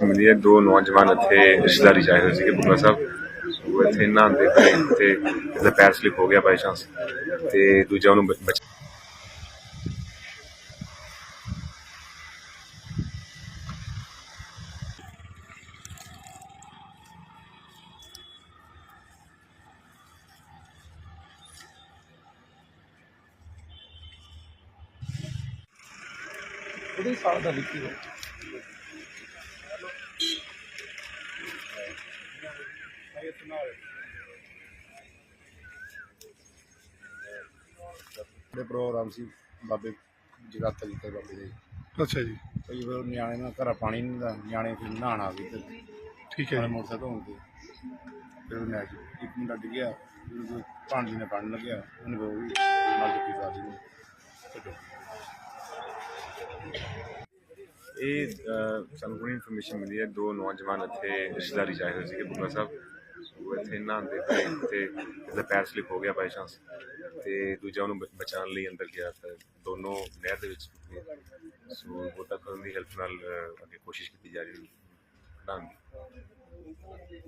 ਮਿਲੀ ਹੈ। ਦੋ ਨੌਜਵਾਨ ਇੱਥੇ ਰਿਸ਼ਤੇਦਾਰੀ ਚ ਹੋਏ ਸੀਗੇ ਬੁੱਗਾ ਸਾਹਿਬ। ਉਹ ਇੱਥੇ ਨਹਾਉਂਦੇ ਪਏ ਤੇ ਇਹਦਾ ਪੈਰ ਸਲਿਪ ਹੋ ਗਿਆ ਬਾਈ ਚਾਂਸ ਤੇ ਦੂਜਾ ਉਹਨੂੰ ਬਚ ਉਹਦੇ ਸਾਲ ਦਾ ਲਿਖੀ ਹੈ ਦੇ ਪ੍ਰੋਗਰਾਮ ਸੀ ਬਾਬੇ ਜਗਾਤਾ ਜੀ ਤੇ ਬਾਬੇ ਦੇ। ਅੱਛਾ ਜੀ। ਕਈ ਵਾਰ ਨਿਆਣੇ ਨਾਲ ਘਰਾਂ ਪਾਣੀ ਨਹੀਂ ਹੁੰਦਾ ਨਿਆਣੇ ਫਿਰ ਨਹਾਉਣ ਆ ਗਏ ਤੇ ਠੀਕ ਹੈ ਨਾਲੇ ਜੀ। ਮੋਟਰਸਾਈਕਲ ਹੋਣ ਤੇ ਫਿਰ ਅੱਜ ਇੱਕ ਮੁੰਡਾ ਡਿੱਗਿਆ ਉਹ ਪਾਣੀ ਨੇ ਪੜਨ ਲੱਗਿਆ ਉਹਨੇ ਉਹ ਵੀ ਨਾਲ ਜੱਫੀ ਪਾ ਦੀ ਛੱਡੋ। ਇਹ ਸਾਨੂੰ ਕੋਈ ਇਨਫੋਰਮੇਸ਼ਨ ਮਿਲੀ ਹੈ ਦੋ ਨੌਜਵਾਨ ਇੱਥੇ ਰਿਸ਼ਤੇਦਾਰੀ ਚ ਆਏ ਹੋਏ ਸੀਗੇ ਬੁੱਗਾ ਸਾਹਿਬ। ਉਹ ਇੱਥੇ ਨਹਾਉਂਦੇ ਪਏ ਤੇ ਇਹਦਾ ਪੈਰ ਸਲਿਪ ਹੋ ਗਿਆ ਬਾਈ ਚਾਂਸ ਤੇ ਦੂਜਾ ਉਹਨੂੰ ਬ- ਬਚਾਉਣ ਲਈ ਅੰਦਰ ਗਿਆ ਤਾਂ ਦੋਨੋਂ ਨਹਿਰ ਦੇ ਵਿੱਚ ਡੁੱਬ ਗਏ ਸੋ ਗੋਤਾ ਕਰਨ ਦੀ ਹੈਲਪ ਨਾਲ ਅਹ, ਅੱਗੇ ਕੋਸ਼ਿਸ਼ ਕੀਤੀ ਜਾ ਰਹੀ ਹੈ। ਕਢਾਉਣ ਦੀ